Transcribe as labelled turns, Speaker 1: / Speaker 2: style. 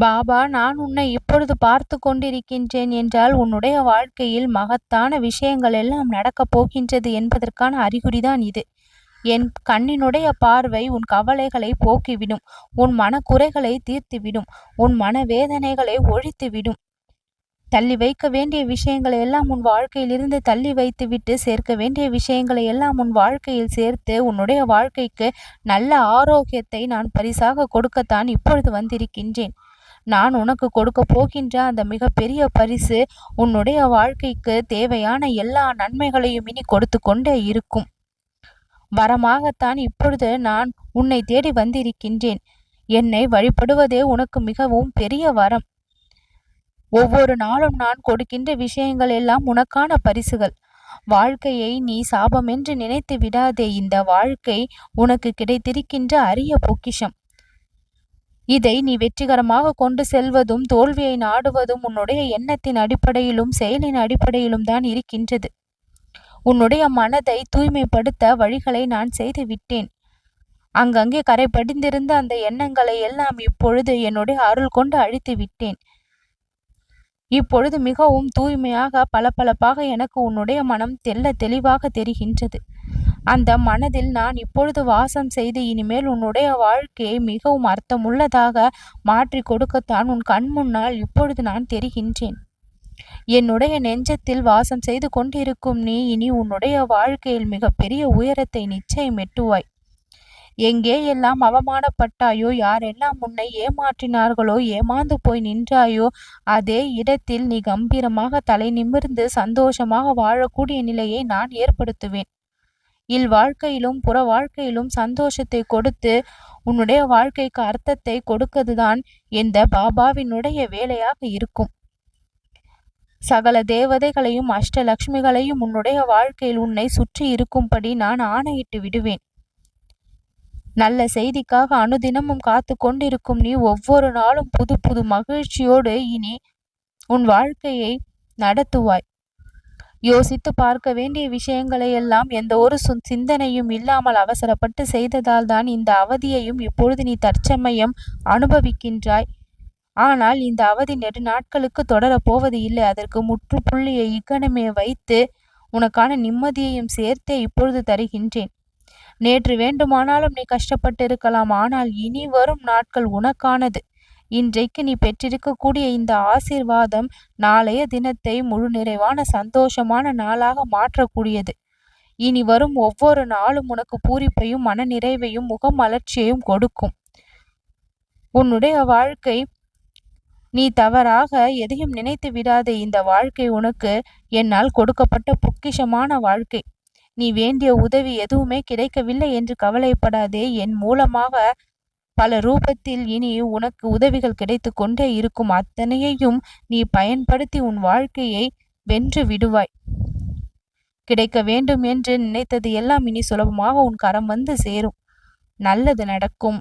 Speaker 1: பாபா நான் உன்னை இப்பொழுது பார்த்து கொண்டிருக்கின்றேன் என்றால் உன்னுடைய வாழ்க்கையில் மகத்தான விஷயங்கள் எல்லாம் நடக்கப் போகின்றது என்பதற்கான அறிகுறிதான் இது. என் கண்ணினுடைய பார்வை உன் கவலைகளை போக்கிவிடும் உன் மனக்குறைகளை தீர்த்துவிடும் உன் மனவேதனைகளை ஒழித்துவிடும். தள்ளி வைக்க வேண்டிய விஷயங்களை எல்லாம் உன் வாழ்க்கையிலிருந்து தள்ளி வைத்துவிட்டு சேர்க்க வேண்டிய விஷயங்களை எல்லாம் உன் வாழ்க்கையில் சேர்த்து உன்னுடைய வாழ்க்கைக்கு நல்ல ஆரோக்கியத்தை நான் பரிசாக கொடுக்கத்தான் இப்பொழுது வந்திருக்கின்றேன். நான் உனக்கு கொடுக்க போகின்ற அந்த மிகப்பெரிய பரிசு உன்னுடைய வாழ்க்கைக்கு தேவையான எல்லா நன்மைகளையும் இனி கொடுத்து கொண்டே இருக்கும். வரமாகத்தான் இப்பொழுது நான் உன்னை தேடி வந்திருக்கின்றேன். என்னை வழிபடுவதே உனக்கு மிகவும் பெரிய வரம். ஒவ்வொரு நாளும் நான் கொடுக்கின்ற விஷயங்கள் எல்லாம் உனக்கான பரிசுகள். வாழ்க்கையை நீ சாபம் என்று நினைத்து விடாதே. இந்த வாழ்க்கை உனக்கு கிடைத்திருக்கின்ற அரிய பொக்கிஷம். இதை நீ வெற்றிகரமாக கொண்டு செல்வதும் தோல்வியை நாடுவதும் உன்னுடைய எண்ணத்தின் அடிப்படையிலும் செயலின் அடிப்படையிலும் தான் இருக்கின்றது. உன்னுடைய மனதை தூய்மைப்படுத்த வழிகளை நான் செய்து விட்டேன். அங்கங்கே கரை படிந்திருந்த அந்த எண்ணங்களை எல்லாம் இப்பொழுது என்னுடைய அருள் கொண்டு அழித்து விட்டேன். இப்பொழுது மிகவும் தூய்மையாக பளபளப்பாக எனக்கு உன்னுடைய மனம் தெல்ல தெளிவாக தெரிகின்றது. அந்த மனதில் நான் இப்பொழுது வாசம் செய்து இனிமேல் உன்னுடைய வாழ்க்கையை மிகவும் அர்த்தமுள்ளதாக மாற்றி கொடுக்கத்தான் உன் கண் முன்னால் இப்பொழுது நான் தெரிகின்றேன். என்னுடைய நெஞ்சத்தில் வாசம் செய்து கொண்டிருக்கும் நீ இனி உன்னுடைய வாழ்க்கையில் மிகப்பெரிய உயரத்தை நிச்சயம் எட்டுவாய் எங்கே எல்லாம் அவமானப்பட்டாயோ யாரெல்லாம் உன்னை ஏமாற்றினார்களோ ஏமாந்து போய் நின்றாயோ அதே இடத்தில் நீ கம்பீரமாக தலை நிமிர்ந்து சந்தோஷமாக வாழக்கூடிய நிலையை நான் ஏற்படுத்துவேன். இல் வாழ்க்கையிலும் புற வாழ்க்கையிலும் சந்தோஷத்தை கொடுத்து உன்னுடைய வாழ்க்கைக்கு அர்த்தத்தை கொடுக்கதுதான் இந்த பாபாவினுடைய வேலையாக இருக்கும். சகல தேவதைகளையும் அஷ்டலக்ஷ்மிகளையும் உன்னுடைய வாழ்க்கையில் உன்னை சுற்றி இருக்கும்படி நான் ஆணையிட்டு விடுவேன். நல்ல செய்திக்காக அனுதினமும் காத்து கொண்டிருக்கும் நீ ஒவ்வொரு நாளும் புது புது மகிழ்ச்சியோடு இனி உன் வாழ்க்கையை நடத்துவாய். யோசித்து பார்க்க வேண்டிய விஷயங்களை எல்லாம் எந்த ஒரு சிந்தனையும் இல்லாமல் அவசரப்பட்டு செய்ததால் தான் இந்த அவதியையும் இப்பொழுது நீ தற்சமயம் அனுபவிக்கின்றாய். ஆனால் இந்த அவதி நெடு நாட்களுக்கு தொடரப் போவது இல்லை. அதற்கு முற்றுப்புள்ளியை இக்கணமே வைத்து உனக்கான நிம்மதியையும் சேர்த்தே இப்பொழுது தருகின்றேன். நேற்று வேண்டுமானாலும் நீ கஷ்டப்பட்டு இருக்கலாம் ஆனால் இனி வரும் நாட்கள் உனக்கானது. இன்றைக்கு நீ பெற்றிருக்கக்கூடிய இந்த ஆசீர்வாதம் நாளைய தினத்தை முழு நிறைவான சந்தோஷமான நாளாக மாற்றக்கூடியது. இனி வரும் ஒவ்வொரு நாளும் உனக்கு பூரிப்பையும் மன நிறைவையும் முகமலர்ச்சியையும் கொடுக்கும். உன்னுடைய வாழ்க்கை நீ தவறாக எதையும் நினைத்து விடாதே. இந்த வாழ்க்கை உனக்கு என்னால் கொடுக்கப்பட்ட பொக்கிஷமான வாழ்க்கை. நீ வேண்டிய உதவி எதுவுமே கிடைக்கவில்லை என்று கவலைப்படாதே. என் மூலமாக பல ரூபத்தில் இனி உனக்கு உதவிகள் கிடைத்து கொண்டே இருக்கும் அத்தனையையும் நீ பயன்படுத்தி உன் வாழ்க்கையை வென்று விடுவாய். கிடைக்க வேண்டும் என்று நினைத்தது எல்லாம் இனி சுலபமாக உன் கரம் வந்து சேரும். நல்லது நடக்கும்.